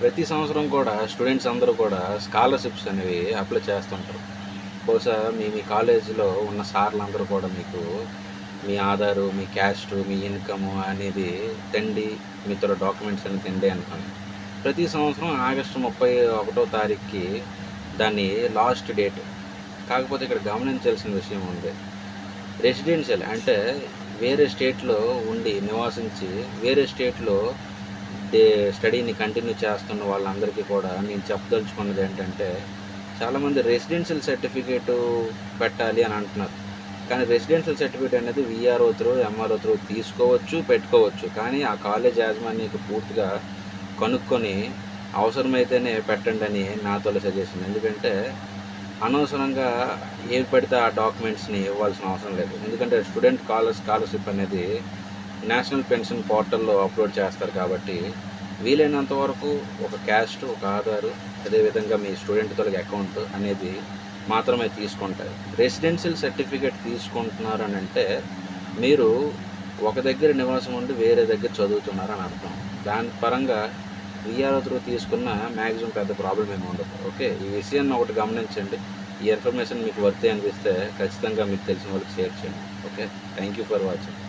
ప్రతి సంవత్సరం కూడా స్టూడెంట్స్ అందరూ కూడా స్కాలర్షిప్స్ అనేవి అప్లై చేస్తుంటారు. బహుశా మీ మీ కాలేజీలో ఉన్న సార్లు అందరూ కూడా మీకు మీ ఆధారు మీ క్యాస్ట్ మీ ఇన్కమ్ అనేది తండి మీతో డాక్యుమెంట్స్ అని తండి అనుకోండి. ప్రతి సంవత్సరం ఆగస్టు ముప్పై ఒకటో తారీఖుకి దాన్ని లాస్ట్ డేట్. కాకపోతే ఇక్కడ గమనించాల్సిన విషయం ఉంది. రెసిడెన్షియల్ అంటే వేరే స్టేట్లో ఉండి నివాసించి వేరే స్టేట్లో డే స్టడీని కంటిన్యూ చేస్తున్న వాళ్ళందరికీ కూడా నేను చెప్పదలుచుకున్నది ఏంటంటే చాలామంది రెసిడెన్షియల్ సర్టిఫికేటు పెట్టాలి అని అంటున్నారు. కానీ రెసిడెన్షియల్ సర్టిఫికేట్ అనేది విఆర్ఓ త్రూ ఎంఆర్ఓ త్రూ తీసుకోవచ్చు పెట్టుకోవచ్చు. కానీ ఆ కాలేజ్ యాజమాన్యకు పూర్తిగా కనుక్కొని అవసరమైతేనే పెట్టండి అని నా తొలి సజెషన్. ఎందుకంటే అనవసరంగా ఏవి పడితే ఆ డాక్యుమెంట్స్ని ఇవ్వాల్సిన అవసరం లేదు. ఎందుకంటే స్టూడెంట్ కాలర్ స్కాలర్షిప్ అనేది నేషనల్ పెన్షన్ పోర్టల్లో అప్లోడ్ చేస్తారు కాబట్టి వీలైనంత వరకు ఒక క్యాస్ట్ ఒక ఆధారు అదేవిధంగా మీ స్టూడెంట్ తొలగి అకౌంట్ అనేది మాత్రమే తీసుకుంటారు. రెసిడెన్షియల్ సర్టిఫికేట్ తీసుకుంటున్నారు అని అంటే మీరు ఒక దగ్గర నివాసం ఉండి వేరే దగ్గర చదువుతున్నారు అని అర్థం. దాని పరంగా విఆర్ఓ త్రూ తీసుకున్న మ్యాక్సిమం పెద్ద ప్రాబ్లం ఏమి ఉండదు. ఓకే? ఈ విషయాన్ని ఒకటి గమనించండి. ఈ ఇన్ఫర్మేషన్ మీకు వర్తే అనిపిస్తే ఖచ్చితంగా మీకు తెలిసిన వాళ్ళకి షేర్ చేయండి. Okay? Thank you for watching.